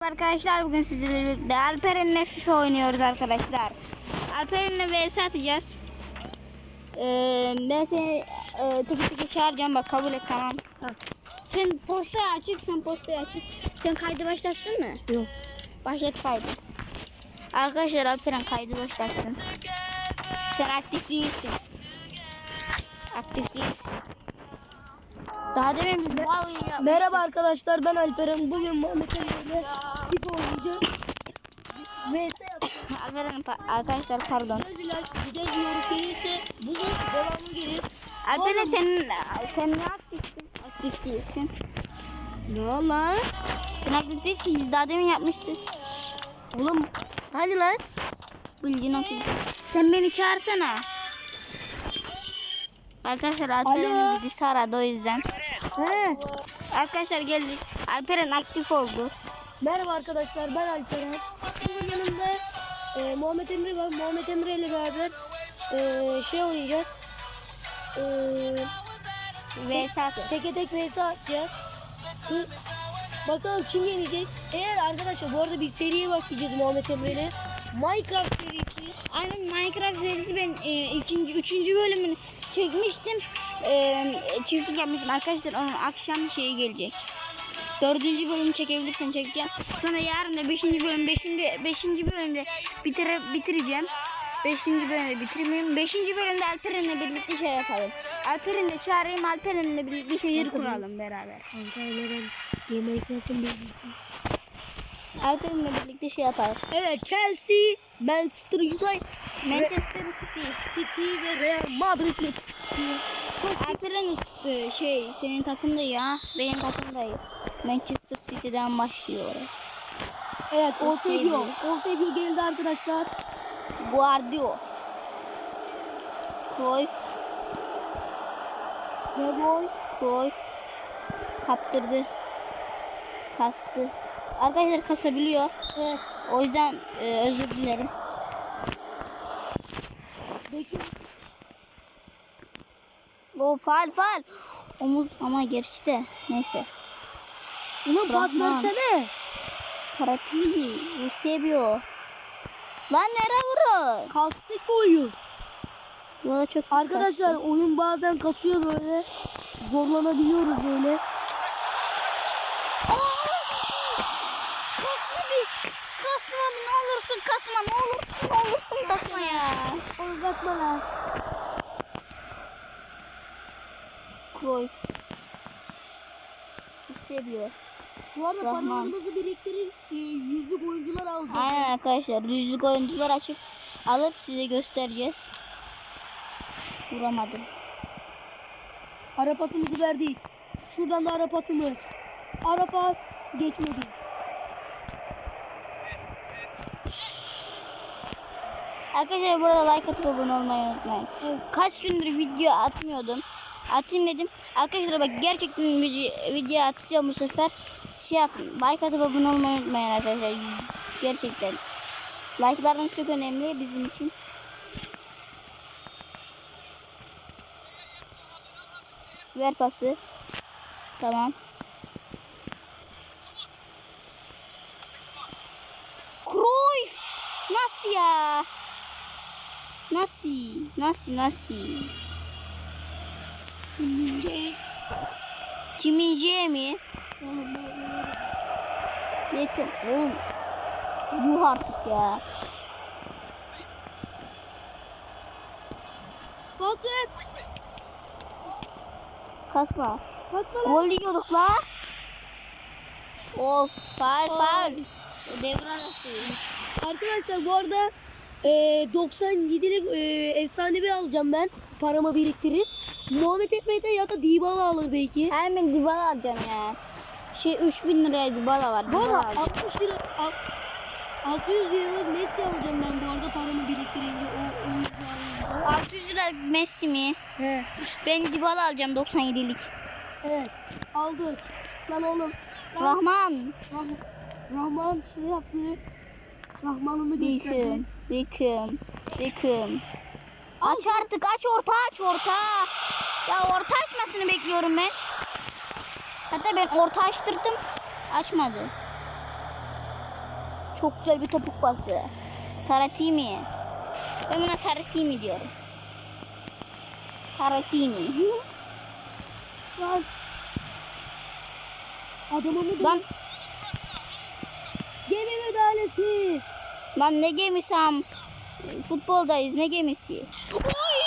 Arkadaşlar bugün sizlerle birlikte Alperen'le FIFA oynuyoruz arkadaşlar. Alperen'le vs atacağız. Ee, ben seni e, tıkı tıkı çağıracağım bak kabul et tamam. Sen postayı açık sen postayı açık. Sen kaydı başlattın mı? Yok. Başlat kaydı. Arkadaşlar Alperen kaydı başlatsın. Sen aktif değilsin. Aktif değilsin. Daha demin ya. Merhaba arkadaşlar ben Alperen. Bugün Muhammed Emre'yle FIFA oynayacağız. VS yapacağız. Alperen pa- arkadaşlar pardon. Güzel bir like, güzel bir yorum gelirse bunun devamı gelir. Alperen Oğlum. senin sen ne aktifsin? Aktif değilsin. Ne lan? Sen aktif değilsin. Biz daha demin yapmıştık. Oğlum hani lan? Bildiğin aktif. Sen beni çağırsana. Arkadaşlar Alperen'in Alo. birisi aradı o yüzden. He. Arkadaşlar geldik. Alperen aktif oldu. Merhaba arkadaşlar ben Alperen. Bugün yanımda e, Muhammed Emre var. Muhammed Emre ile beraber e, şey oynayacağız. E, VS. Teke tek vs atacağız. Hı. Bakalım kim yenecek. Eğer arkadaşlar bu arada bir seriye başlayacağız Muhammed Emre ile. Minecraft serisi. Aynen Minecraft serisi ben e, ikinci, üçüncü bölümünü çekmiştim. E, çiftlik yapmıştım arkadaşlar onun akşam şeyi gelecek. Dördüncü bölümü çekebilirsen çekeceğim. Sonra yarın da beşinci bölüm, beşinci, beşinci bölümde bitir, bitireceğim. Beşinci bölümde bitirmeyeyim. Beşinci bölümde Alperen'le birlikte şey yapalım. Alperen'le çağırayım, Alperen'le birlikte şehir kuralım beraber. Kanka Emre'den bir Minecraft'ın bir Alperen'le birlikte şey yapalım. Evet Chelsea, Manchester United, Manchester City. City ve Real Madrid. Alperen üstü şey senin takımda ya. Benim takımdayım. Manchester City'den başlıyor oraya. Evet Eusebio. Eusebio geldi arkadaşlar. Guardiola. Cruyff, Ne boy? Cruyff kaptırdı. Kastı. Arkadaşlar kasabiliyor. Evet. O yüzden e, özür dilerim. Bekir. O faal faal. Omuz ama geçti. Neyse. Ulan pas versene. Karativi, Eusebio. Lan nere vurun? Kastık oyun. Bu da çok Arkadaşlar kastı. oyun bazen kasıyor böyle. Zorlanabiliyoruz böyle. Kasma bir. Kasma bir ne olursun kasma ne olursun ne olursun kasma ya. Oyun kasma lan. Cruyff. Eusebio. Bu arada Rahman. paralarımızı biriktirin. E, yüzlük oyuncular alacağız. Aynen arkadaşlar düzlük oyuncular açıp alıp size göstereceğiz. Vuramadım. Ara pasımızı verdik. Şuradan da ara pasımız. Ara pas geçmedi. Arkadaşlar burada like atıp abone olmayı unutmayın. Kaç gündür video atmıyordum. Atayım dedim. Arkadaşlar bak gerçekten video, video atacağım bu sefer. Şey yapın. Like atıp abone olmayı unutmayın arkadaşlar. Gerçekten. Like'larınız çok önemli bizim için. Ver pası. Tamam. Cruyff! Nasıl ya? Nasıl? Nasıl? Nasıl? Kimince? Kimince mi? Oğlum Yakın. Oğlum. Yuh artık ya. Pas ver. Kasma. Kasma lan. Gol yiyorduk la. Of. Faal faal. Devre arası. Arkadaşlar bu arada e, 97'lik e, efsanevi alacağım ben. Paramı biriktirip. Muhammed Emre'de ya da Dybala alır belki. Hemen Dybala alacağım ya. Şey 3000 liraya Dybala var. Bu arada alacağım. 60 lira al- 600 liralık Messi alacağım ben bu arada paramı biriktirince o oyuncu alınca. 600 lira Messi mi? He. Ben Dybala alacağım 97'lik. Evet. Aldık. Lan oğlum. Lan. Rahman. Rah- Rahman şey yaptı. Rahman'ını gösterdi. Beckham. Al Aç artık aç orta aç orta. Ya orta açmasını bekliyorum ben. Hatta ben orta açtırdım. Açmadı. Çok güzel bir topuk pası. Taratimi. Ben buna Taratimi diyorum. Taratimi. Lan. Adamımı da Lan, gemi müdahalesi. Lan ne gemisi am? Futboldayız ne gemisi? Oy!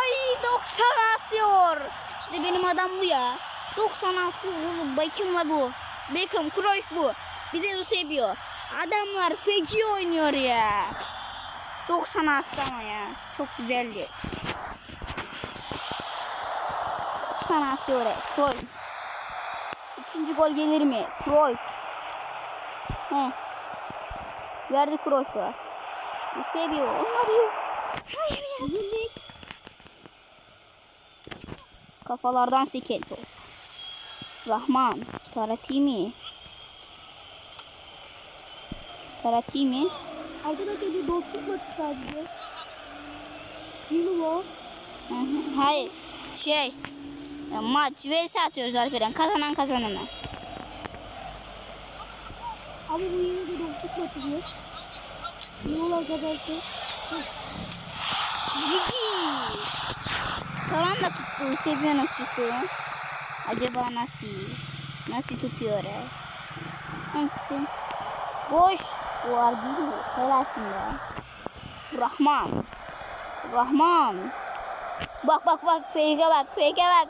Ay 90 asıyor. İşte benim adam bu ya. 90 asıyor oğlum. Beckham'la bu. Beckham, Cruyff bu. Bir de Eusebio. Adamlar feci oynuyor ya. 90 astı ama ya. Çok güzeldi. 90 asıyor. Cruyff. İkinci gol gelir mi? Cruyff. He. Verdi Cruyff'a. Eusebio. Olmadı. Hayır ya. Yenildik. Kafalardan seken top. Rahman. Taratimi. Taratimi. Arkadaşlar bir dostluk maçı sadece. Hı. Hayır. Şey. ya maç vs atıyoruz arkadan. Kazanan kazanana. Ama bu yine de dostluk maçı diyor. İyi olan kazansın. Zigi. Son anda tuttu. Seviyor nasıl tutuyor? Acaba nasıl? Nasıl tutuyor? he? Nasıl? Boş. Bu var değil mi? Helalsin be. Rahman. Rahman. Bak bak bak. Fake'e bak. Fake'e bak.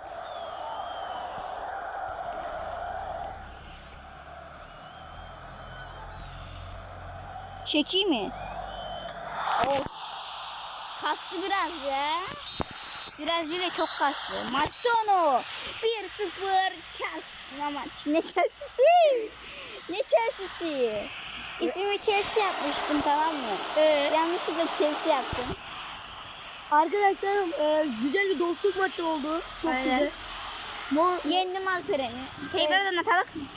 Çekeyim mi? Of. Kastı biraz ya. Biraz değil de çok kastı. Maç sonu. 1-0 Chelsea maç. Ne Chelsea'si? Ne Chelsea'si? İsmimi Chelsea yapmıştım tamam mı? Ee, Yanlışlıkla Chelsea yaptım. arkadaşlar e, güzel bir dostluk maçı oldu. Çok Aynen. güzel. Mo Yendim Alperen'i. Tekrardan atalım.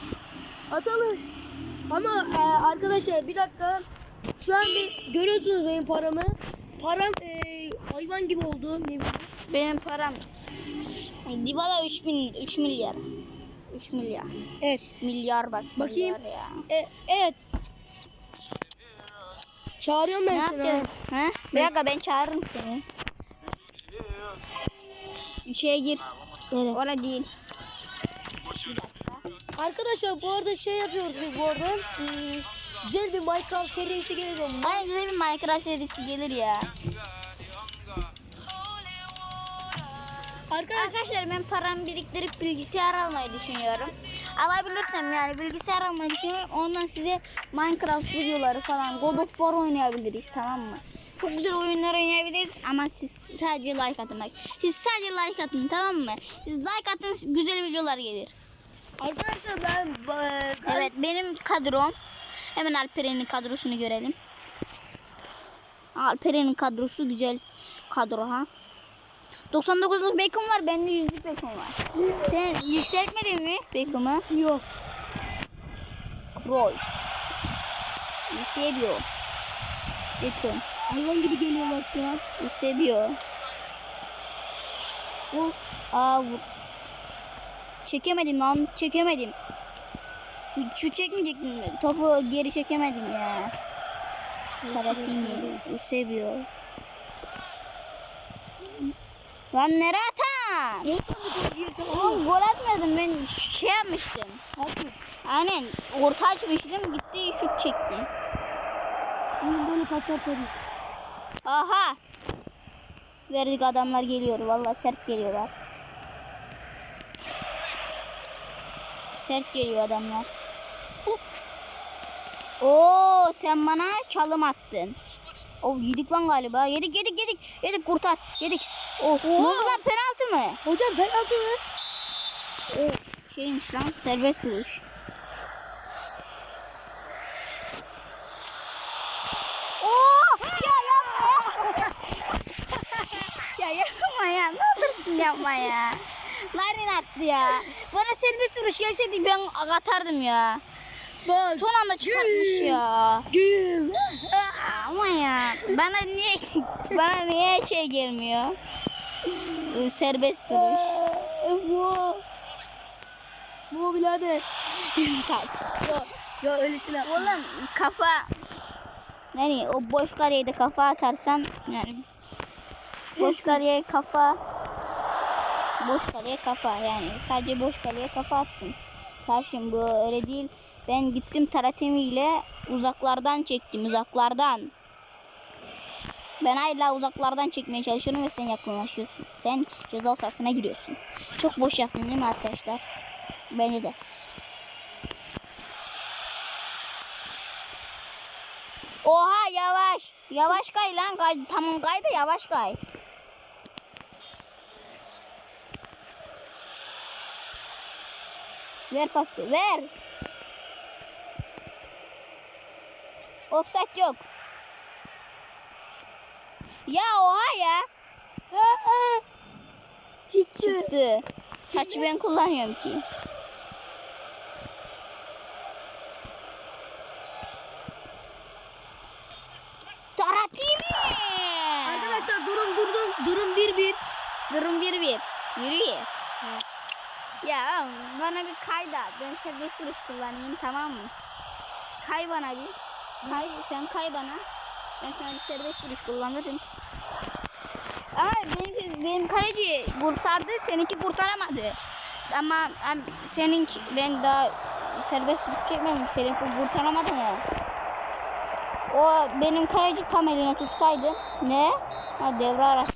atalım. Ama e, arkadaşlar bir dakika. Şu an bir görüyorsunuz benim paramı. Param e, hayvan gibi oldu. Ne bileyim. Benim param. Dybala 3 bin, 3 milyar. 3 milyar. Evet. Milyar bak. Bakayım. milyar ya. E, evet. Çağırıyorum ben Ne seni. yapacağız? Ha? Bir dakika ben çağırırım seni. Şeye gir. Evet. Orada değil. Arkadaşlar bu arada şey yapıyoruz biz bu arada. Hmm, güzel bir Minecraft serisi gelecek. Aynen güzel bir Minecraft serisi gelir ya. Arkadaşlar ben paramı biriktirip bilgisayar almayı düşünüyorum. Alabilirsem yani bilgisayar almayı düşünüyorum. Ondan size Minecraft videoları falan God of War oynayabiliriz tamam mı? Çok güzel oyunlar oynayabiliriz ama siz sadece like atın bak. Siz sadece like atın tamam mı? Siz like atın güzel videolar gelir. Arkadaşlar ben, ben Evet benim kadrom. Hemen Alperen'in kadrosunu görelim. Alperen'in kadrosu güzel kadro ha. 99'luk Beckham var bende 100'lük Beckham var. Sen yükseltmedin mi Beckham'ı? yok. Roy. Eusebio. Beckham. Hayvan gibi geliyorlar şu an. Eusebio. Bu. Vur. Çekemedim lan çekemedim. Şu çekmeyecektim. Topu geri çekemedim ya. Taratini. Eusebio. Lan nereye atan? Oğlum gol atmadım ben şey yapmıştım. Aynen orta açmıştım gitti şut çekti. Böyle kasar tabii. Aha. Verdik adamlar geliyor. Vallahi sert geliyorlar. Sert geliyor adamlar. Oo sen bana çalım attın. Oh yedik lan galiba. Yedik yedik yedik. Yedik kurtar. Yedik. Oh. Ne oldu lan penaltı mı? Hocam penaltı mı? Oh şeymiş lan serbest vuruş. Oo ya yapma. ya yapma ya. Ne olursun yapma ya. Larin attı ya. Bana serbest vuruş gelseydi ben atardım ya. Bak. Son anda çıkartmış ya. Güm. Ama ya bana niye bana niye şey gelmiyor? Serbest vuruş. Bu. Bu birader. Taç. Ya, Ya öylesine. Oğlum kafa yani o boş kareye de kafa atarsan yani boş kareye kafa boş kareye kafa yani sadece boş kareye kafa attın. Karşım bu öyle değil. Ben gittim taratemiyle uzaklardan çektim uzaklardan. Ben hala uzaklardan çekmeye çalışıyorum ve sen yakınlaşıyorsun. Sen ceza sahasına giriyorsun. Çok boş yaptın değil mi arkadaşlar? Bence de. Oha yavaş. Yavaş kay lan. Kay. Tamam kay da yavaş kay. Ver pası ver. Offside yok. Ya oha ya. Çıktı. Çıktı. Saçı ben kullanıyorum ki. Taratimi. Arkadaşlar durum durdum. Durum 1-1. Durum bir bir. Yürü. Ya bana bir kayda. Ben serbest vuruş kullanayım tamam mı? Kay bana bir. Kay sen kay bana. Ben sana bir serbest vuruş kullanırım. Ama benim, benim kaleci kurtardı. Seninki kurtaramadı. Ama am- seninki ben daha serbest vuruş çekmedim. Seninki kurtaramadı mı? O benim kaleci tam eline tutsaydı. Ne? Ha devre arası.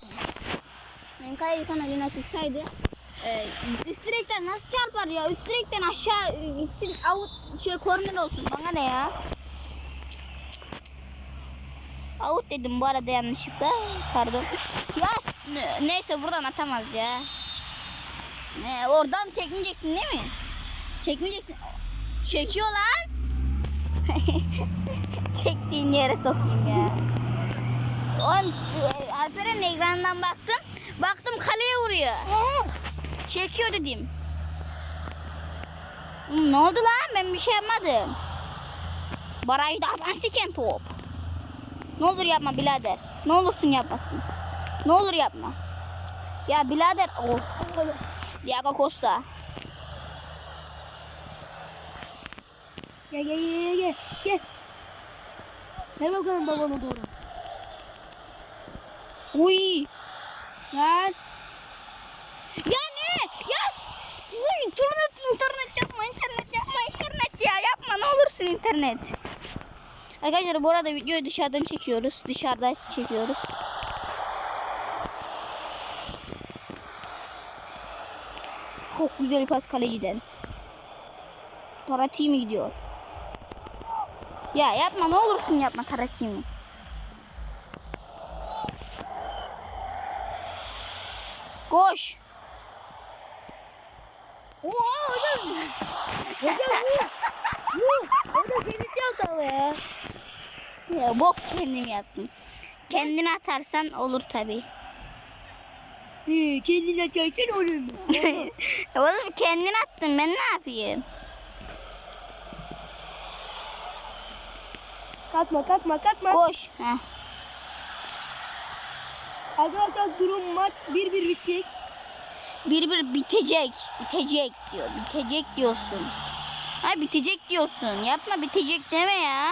Ben kaleci tam eline tutsaydı e, üst direkten nasıl çarpar ya? Üst direkten aşağı gitsin out şey korner olsun. Bana ne ya? Out dedim bu arada yanlışlıkla. Pardon. Ya ne- neyse buradan atamaz ya. Ne, oradan çekmeyeceksin değil mi? Çekmeyeceksin. Çekiyor lan. Çektiğin yere sokayım ya. Oğlum e, Alperen'in ekranından baktım. Baktım kaleye vuruyor. Çekiyor dedim. Ne oldu lan? Ben bir şey yapmadım. Barajlardan siken top. Ne olur yapma birader. Ne olursun yapmasın. Ne olur yapma. Ya birader. Oh. Diego Costa. Gel gel gel gel. Gel. Ver bakalım babana doğru. Uy. Lan. Uy, internet internet yapma internet yapma internet ya yapma ne olursun internet. Arkadaşlar bu arada videoyu dışarıdan çekiyoruz. Dışarıda çekiyoruz. Çok güzel pas kaleciden. Taratimi gidiyor. Ya yapma ne olursun yapma Taratimi. Koş. Oha hocam. bu. Bu. Hocam kendisi yaptı ama ya. Ya bok kendim yaptım. Kendini atarsan olur tabi. He, kendini açarsan olurmuş. Oğlum kendini attın ben ne yapayım? kasma kasma kasma. Koş. Heh. Arkadaşlar durum maç 1-1 bitecek. Bir bir bitecek. Bitecek diyor. Bitecek diyorsun. Ha bitecek diyorsun. Yapma bitecek deme ya.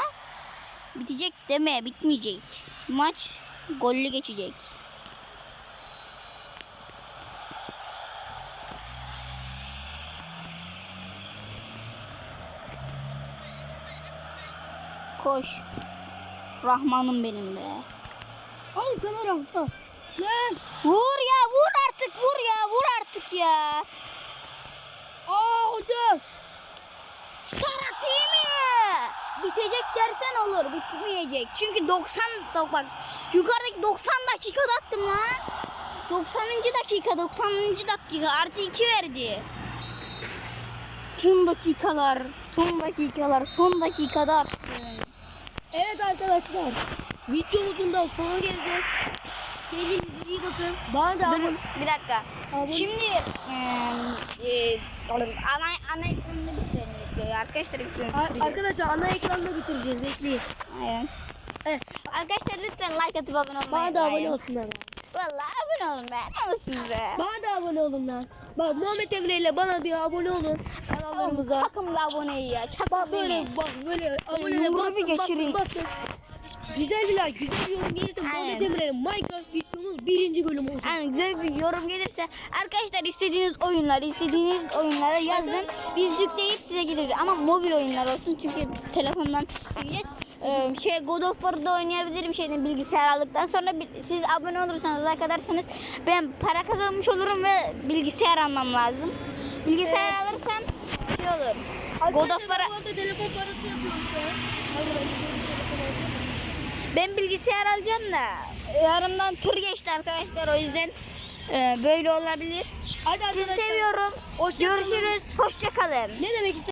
Bitecek deme. Bitmeyecek. Maç gollü geçecek. Koş. Rahmanım benim be. Al sana rahma. Lan. Vur ya vur artık vur ya vur artık ya. Aa hocam. Taratimi. Bitecek dersen olur bitmeyecek. Çünkü 90 da- bak yukarıdaki 90 dakikada attım lan. 90. dakika 90. dakika artı 2 verdi. Son dakikalar son dakikalar son dakikada attım. Evet arkadaşlar. Videomuzun da sonuna geleceğiz. Kendinize iyi bakın. Bana da Dur abone- bir dakika. abone- Şimdi eee, e, ana, ana ekranını bitirelim videoyu arkadaşlar. bitireceğiz. arkadaşlar ana ekranda bitireceğiz. Bekleyin. Aynen. Evet. Arkadaşlar lütfen like atıp abone olmayı Bana da abone olsunlar. Vallahi abone olun be. Ne olursunuz be. Bana da abone olun lan. Bak Muhammed Emre ile bana bir abone olun. Kanal kanallarımıza. Çakın bir aboneyi ya. Çakın Bak böyle bak böyle abone basın basın geçireyim. basın. Güzel bir like, güzel bir yorum gelirse Muhammed. Emre'nin Minecraft videomuz birinci bölüm olacak. Yani güzel bir yorum gelirse arkadaşlar istediğiniz oyunları istediğiniz oyunlara yazın. Biz yükleyip size getiririz. Ama mobil oyunlar olsun çünkü biz telefondan yükleyeceğiz. Ee, şey God of War'da oynayabilirim şeyden bilgisayar aldıktan sonra bir- siz abone olursanız like atarsanız ben para kazanmış olurum ve bilgisayar almam lazım. Bilgisayar alırsam şey olur. God of War'a telefon parası yapıyorum şu an. Hadi ben bir telefon alacağım. Ben bilgisayar alacağım da yanımdan tır geçti arkadaşlar o yüzden e, böyle olabilir. Hadi Sizi arkadaşlar. seviyorum. Hoşça. Görüşürüz. Hoşça kalın. Ne demek